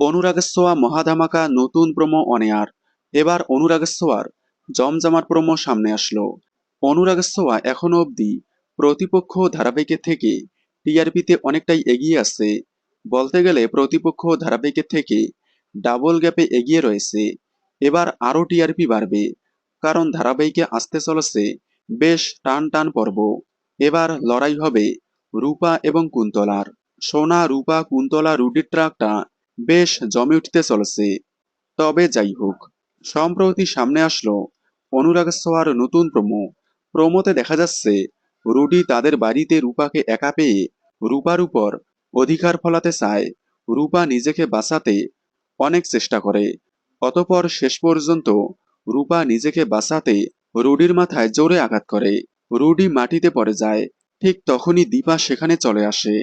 অনুরাগেশ্বয়া মহাধামাকা নতুন প্রোমো অনেয়ার এবার অনুরাগেশ্বয়ার জমজমার প্রোমো সামনে আসলো। অনুরাগেশ্বয়া এখনও অবধি প্রতিপক্ষ ধারাবাহিকের থেকে টিআরপিতে অনেকটাই এগিয়ে আছে। বলতে গেলে প্রতিপক্ষ ধারাবাহিকের থেকে ডাবল গ্যাপে এগিয়ে রয়েছে। এবার আরও টিআরপি বাড়বে, কারণ ধারাবাহিকে আসতে চলেছে বেশ টান টান পর্ব। এবার লড়াই হবে রূপা এবং কুন্তলার। সোনা, রূপা, কুন্তলা রুটির ট্রাকটা বেশ জমে উঠতে চলেছে। তবে যাই হোক, সম্প্রতি সামনে আসলো অনুরাগ সোয়ার নতুন প্রোমো। প্রোমোতে দেখা যাচ্ছে রুডি তাদের বাড়িতে রূপাকে একা পেয়ে রূপার উপর অধিকার ফলাতে চায়। রূপা নিজেকে বাঁচাতে অনেক চেষ্টা করে। অতপর শেষ পর্যন্ত রূপা নিজেকে বাঁচাতে রুডির মাথায় জোরে আঘাত করে। রুডি মাটিতে পড়ে যায়। ঠিক তখনই দীপা সেখানে চলে আসে।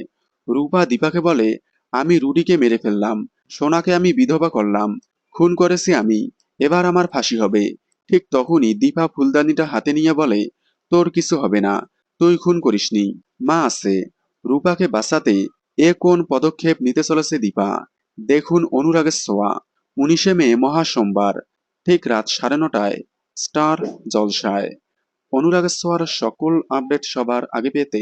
রূপা দীপাকে বলে আমি রুডিকে মেরে ফেললাম, সোনাকে আমি বিধবা করলাম, খুন করেছি আমি, এবার আমার ফাঁসি হবে। ঠিক তখনই দীপা ফুলদানিটা হাতে নিয়ে বলে, তোর কিছু হবে না, তুই খুন করিসনি। মা আছে, রূপাকে বাঁচাতে এ কোন পদক্ষেপ নিতে চলেছে দীপা? দেখুন অনুরাগের ছোঁয়া, উনিশে মে মহা সোমবার ঠিক রাত সাড়ে নটায়, স্টার জলসায়। অনুরাগের ছোঁয়ার সকল আপডেট সবার আগে পেতে